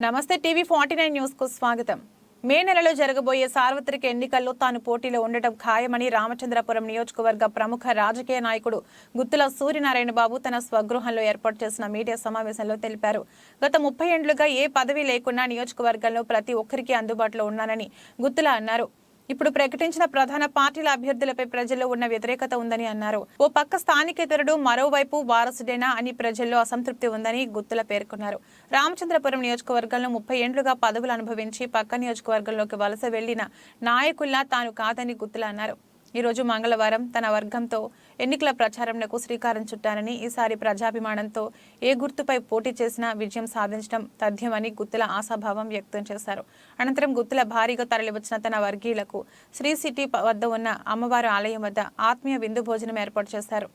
నమస్తే TV forty nine న్యూస్కు స్వాగతం. మే నెలలో జరగబోయే సార్వత్రిక ఎన్నికల్లో తాను పోటీలో ఉండటం ఖాయమని రామచంద్రపురం నియోజకవర్గ ప్రముఖ రాజకీయ నాయకుడు గుత్తుల సూర్యనారాయణ బాబు తన స్వగృహంలో ఏర్పాటు చేసిన మీడియా సమావేశంలో తెలిపారు. గత ముప్పై ఏండ్లుగా ఏ పదవి లేకుండా నియోజకవర్గంలో ప్రతి ఒక్కరికి అందుబాటులో ఉన్నానని గుత్తుల అన్నారు. ఇప్పుడు ప్రకటించిన ప్రధాన పార్టీల అభ్యర్థులపై ప్రజల్లో ఉన్న వ్యతిరేకత ఉందని అన్నారు. ఓ పక్క స్థానికేతరుడు మరోవైపు వారసుడేనా అని ప్రజల్లో అసంతృప్తి ఉందని గుత్తుల పేర్కొన్నారు. రామచంద్రపురం నియోజకవర్గంలో ముప్పై ఏండ్లుగా పదవులు అనుభవించి పక్క నియోజకవర్గంలోకి వలస వెళ్ళిన నాయకుల్లా తాను కాదని గుత్తుల అన్నారు. ఈ రోజు మంగళవారం తన వర్గంతో ఎన్నికల ప్రచారంకు శ్రీకారం చుట్టానని ఈసారి ప్రజాభిమానంతో ఏ గుర్తుపై పోటీ చేసినా విజయం సాధించడం తథ్యమని గుత్తుల ఆశాభావం వ్యక్తం చేశారు. అనంతరం గుత్తుల భారీగా తరలివచ్చిన తన వర్గీయులకు శ్రీ సిటీ వద్ద ఉన్న అమ్మవారి ఆలయం వద్ద ఆత్మీయ విందు భోజనం ఏర్పాటు చేశారు.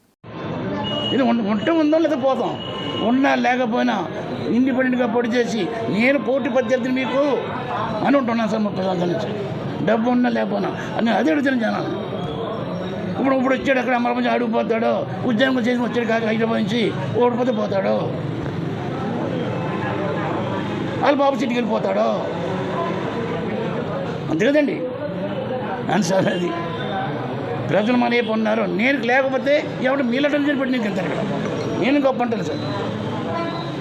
ఇది ఉంటే ఉందో లేదా పోతాం ఉన్నా లేకపోయినా ఇండిపెండెంట్గా పోటీ చేసి నేను పోటీ ప్రత్యర్థిని మీకు అని ఉంటున్నాను సార్ ముప్పై సంవత్సరాల నుంచి. డబ్బు ఉన్నా లేకపోయినా. అని అదే అడుగుతున్నాను జనాలు. ఇప్పుడు ఇప్పుడు వచ్చాడు అక్కడ అమరపంచి ఆడిపోతాడు ఉద్యోగం చేసి వచ్చాడు కాక హైదరాబాద్ నుంచి ఓడిపోతే పోతాడు. వాళ్ళు బాబు సిటీకి వెళ్ళిపోతాడు. అంతే కదండి? అని సార్ అది. ప్రజలు మన వైపు ఉన్నారు. నేను లేకపోతే ఎవడు మీలటం పెట్టి నేను తింటాను ఇక్కడ. నేను గొప్ప అంటాను సార్.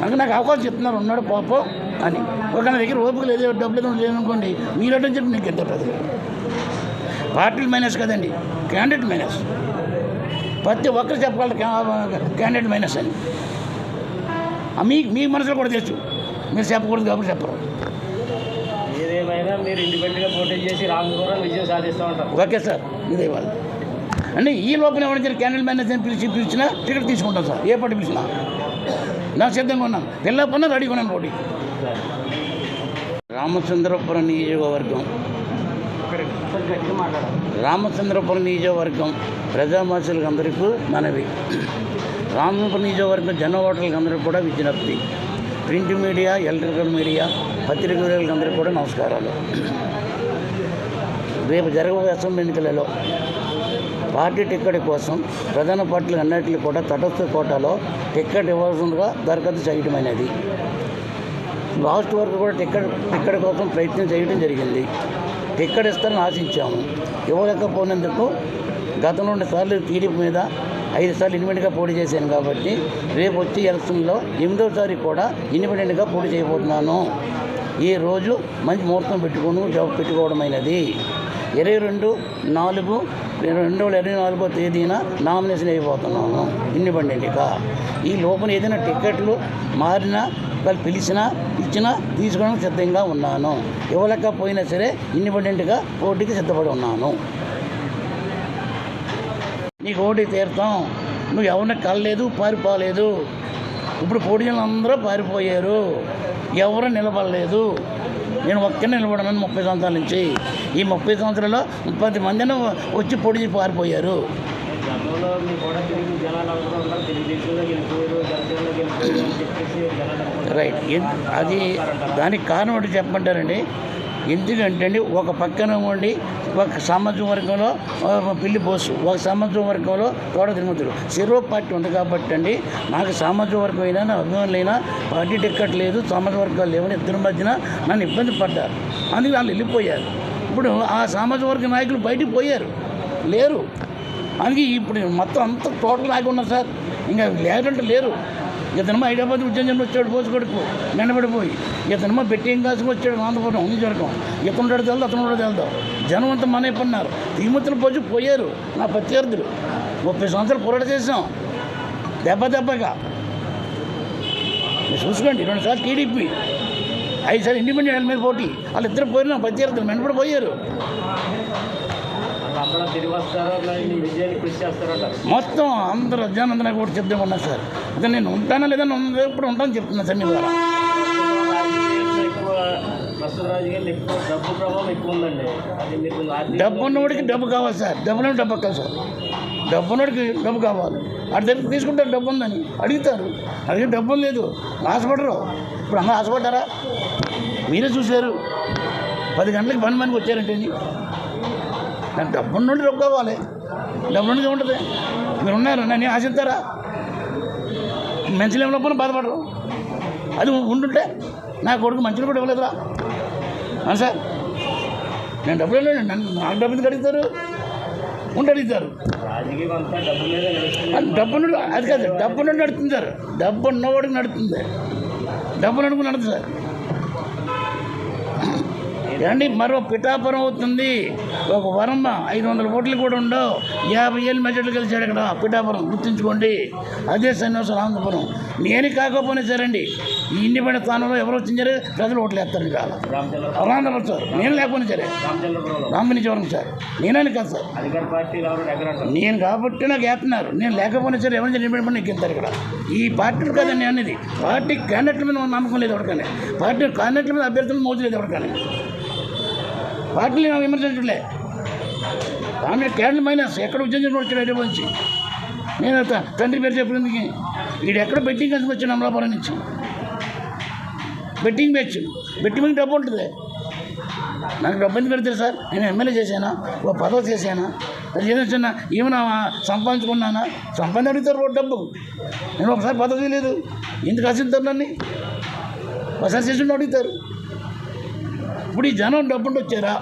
అందుకే నాకు అవకాశం చెప్తున్నారు ఉన్నాడు పాపం అని. ఒక నా దగ్గర ఓపిక లేదు. డబ్బులు అనుకోండి. లేదనుకోండి మీలటం చెప్పి నేను తింటాను ప్రజలు. పార్టీలు మైనస్ కదండి. Candidate minus. ప్రతి ఒక్కరు చెప్పగలరు క్యాండిడేట్ మైనస్ అని. మీ మీ మనసులో కూడా తెలుసు. మీరు చెప్పకూడదు కాబట్టి చెప్పరు. ఏదేమైనా మీరు ఇండిపెండెంట్గా పోటీ చేసి రామపురం విజయం సాధిస్తూ ఉంటారు. Okay sir. ఇదే వాళ్ళు. అంటే ఈ లోపల ఎవరైనా క్యాండిల్ మేనేజర్ పిలిచి పిలిచినా టికెట్ తీసుకుంటాం సార్. ఏ పార్టీ పిలిచినా. నా సిద్ధంగా ఉన్నాను. వెళ్ళకపోయినా రెడీగా ఉన్నాను పోటీ. రామచంద్రపురం నియోజకవర్గం. రామచంద్రపురం నియోజకవర్గం ప్రజామనుషులకు అందరికీ మనవి. రామచంద్రపురం నియోజకవర్గం జన ఓటర్లకు అందరికీ కూడా విజ్ఞప్తి. ప్రింట్ మీడియా ఎలక్ట్రికల్ మీడియా పత్రికలకు అందరికీ కూడా నమస్కారాలు. రేపు జరగబోయే అసెంబ్లీ ఎన్నికలలో పార్టీ టిక్కెట్ కోసం ప్రధాన పార్టీలు అన్నిటికీ కూడా తటస్థ కోటాలో టిక్కెట్ ఇవ్వాల్సిందిగా దరఖాస్తు చేయటమైనది లాస్ట్ వరకు కూడా టిక్కెట్ టిక్కెట్ కోసం ప్రయత్నం చేయడం జరిగింది. ఎక్కడ ఇస్తారని ఆశించాము ఇవ్వలేకపోయినందుకు గతంలో రెండు సార్లు టీడీపీ మీద ఐదు సార్లు ఇండిపెండెంట్గా పోటీ చేశాను కాబట్టి రేపు వచ్చే ఎలక్షన్లో ఎనిమిదోసారి కూడా ఇండిపెండెంట్గా పోటీ చేయబోతున్నాను. ఈ రోజు మంచి ముహూర్తం పెట్టుకుని జాబ్ పెట్టుకోవడమైనది. ఇరవై రెండు నాలుగు రెండు వేల ఇరవై నాలుగో తేదీన నామినేషన్ అయిపోతున్నాను. ఇండిపెండెంట్గా ఈ లోపల ఏదైనా టికెట్లు మారినా వాళ్ళు పిలిచినా ఇచ్చినా తీసుకోవడానికి సిద్ధంగా ఉన్నాను. ఇవ్వలేకపోయినా సరే ఇండిపెండెంట్గా పోటీకి సిద్ధపడి ఉన్నాను. నీకు ఓటీ తీరుతాం. నువ్వు ఎవరిని కలలేదు పారిపోలేదు. ఇప్పుడు పోటీలు అందరూ పారిపోయారు. ఎవరు నిలబడలేదు. నేను ఒక్కనే నిలబడను ముప్పై సంవత్సరాల నుంచి. ఈ ముప్పై సంవత్సరాల్లో పది మందిని వచ్చి పోటీ పారిపోయారు. గతంలో మీ కూడా తిరిగి జనాలు అనుకుంటూ ఉంటారు తెలుగుదేశంలో గెలిపోయారు జనసేనలో గెలిపోయారు అని చెప్పేసి జనాలు రైట్ అది దానికి కారణం ఏంటి చెప్పమంటారండి? ఎందుకంటే అండి ఒక పక్కన ఉండి ఒక సామాజిక వర్గంలో పిల్లి బోసు ఒక సామాజిక వర్గంలో తోట తిరుగుతారు. చెరో పార్టీ ఉంది కాబట్టి అండి నాకు సామాజిక వర్గం అయినా నా అభిమానులైనా పార్టీ టికెట్ లేదు సామాజిక వర్గాలు లేవని ఇద్దరి మధ్యన నన్ను ఇబ్బంది పడ్డారు. అందుకే వాళ్ళు వెళ్ళిపోయారు. ఇప్పుడు ఆ సామాజిక వర్గ నాయకులు బయటికి పోయారు. లేరు. అందుకే ఇప్పుడు మొత్తం అంతా టోటల్ ఆగి ఉన్నారు సార్. ఇంకా లేదంటే లేరు. ఇతనమ్మ హైదరాబాద్ ఉద్యోగం వచ్చాడు పోసి కొడుకు నిలబడిపోయి. ఇతనమ్మ బెట్టింగ్ కాసుకు వచ్చాడు ఆంధ్రపురం నిజవర్గం ఇతను తెలుదు అతను కూడా తెలుదు? జనం అంతా మనే పన్నారు తిరుమతులు పోసి పోయారు నా ప్రత్యర్థులు. ముప్పై సంవత్సరాలు పోరాట చేసాం దెబ్బ దెబ్బగా. చూసుకోండి రెండు సార్లు టీడీపీ ఐదు సార్లు ఇండిపెండెంట్ మీద పోటీ. వాళ్ళు ఇద్దరు పోయిన ప్రత్యర్థులు వెనబడి పోయారు. మొత్తం అందరూ జనం అందరూ కూడా ఉన్నారు సార్. అదే నేను ఉంటానా లేదా ఉన్న- ఇప్పుడు ఉంటాను చెప్తున్నా సార్ మీ ద్వారా. రాజకీయాల్లో ఎక్కువ ప్రస్తుత రాజకీయాల్లో ఎక్కువ డబ్బు ఉన్నవాడికి డబ్బు కావాలి సార్. డబ్బులో డబ్బు కావాలి సార్. డబ్బు ఉన్నవాడికి డబ్బు కావాలి. అటు దగ్గర తీసుకుంటారు డబ్బు ఉందని అడుగుతారు. అడిగి డబ్బు లేదు. ఆశపడరు. ఇప్పుడు అందరూ ఆశపడ్డారా? మీరే చూశారు. పది గంటలకు పని మందికి వచ్చారంటే నాకు డబ్బు నుండి డబ్బు కావాలి డబ్బు నుండి ఉంటుంది మీరు ఉన్నారు? నన్ను ఆశిస్తారా మంచి లేకపోయినా బాధపడరు. అది ఉండుంటే నా కొడుకు మంచిగా కూడా ఇవ్వలేదురా. అవును సార్. నేను డబ్బులు నన్ను నాకు డబ్బు ఎందుకు అడుగుతారు? ఉండి అడుగుతారు. డబ్బు అది డబ్బు నుండి అది కాదు డబ్బు నుండి నడుతుంది సార్. డబ్బు ఉన్నవాడికి నడుతుంది. డబ్బు నడుపు నడుతుంది సార్. ఏమండి మరో పిఠాపురం అవుతుంది. ఒక వరమ్మ ఐదు వందల ఓట్లు కూడా ఉండవు. యాభై ఏళ్ళు మెజార్టీలు గెలిచాడు ఇక్కడ పిఠాపురం గుర్తుంచుకోండి. అదే సన్నివాసం రామపురం నేను కాకపోయినా సరేండి ఈ ఇండిపెండెంట్ స్థానంలో ఎవరు వచ్చించారు ప్రజలు ఓట్లు వేస్తారు రామచంద్ర రామచంద్ర సార్ నేను లేకపోయినా సరే. రామచంద్రపురంలో. రామని చివరం సార్ నేనని కాదు సార్. నేను కాబట్టి నాకు వేస్తున్నారు. నేను లేకపోయినా సరే ఎవరైనా నిలబడి ఎక్కిస్తారు ఇక్కడ. ఈ పార్టీలు కాదండి నేను అనేది. పార్టీ క్యాండిడేట్ల మీద నమ్మకం లేదు ఎవరికని. పార్టీ క్యాండిడేట్ల మీద అభ్యర్థులు మోజు లేదు ఎవరికని. పార్టీలు నేను విమర్శించట్లే. ఆమె క్యాండిల్ మైనస్ ఎక్కడ ఉద్యోగం వచ్చాడు హైదరాబాద్ నుంచి? నేను తండ్రి పేరు చెప్పినందుకు. వీడు ఎక్కడ బెట్టింగ్ కలిసి వచ్చాను అమలాపురం నుంచి? బెట్టింగ్ మ్యాచ్ బెట్టింగ్ మీద డబ్బు ఉంటుంది. నాకు డబ్బు పెడతారు సార్? నేను ఎమ్మెల్యే చేశానా? ఓ పదవి చేశానా? అది ఏదో చిన్న ఏమైనా సంపాదించుకున్నానా? సంపాదన అడుగుతారు ఓ డబ్బు. నేను ఒకసారి పదవి లేదు ఎందుకు ఆశిస్తారు నన్ను? ఒకసారి చేసి అడుగుతారు. ఇప్పుడు ఈ జనం డబ్బుండి వచ్చారా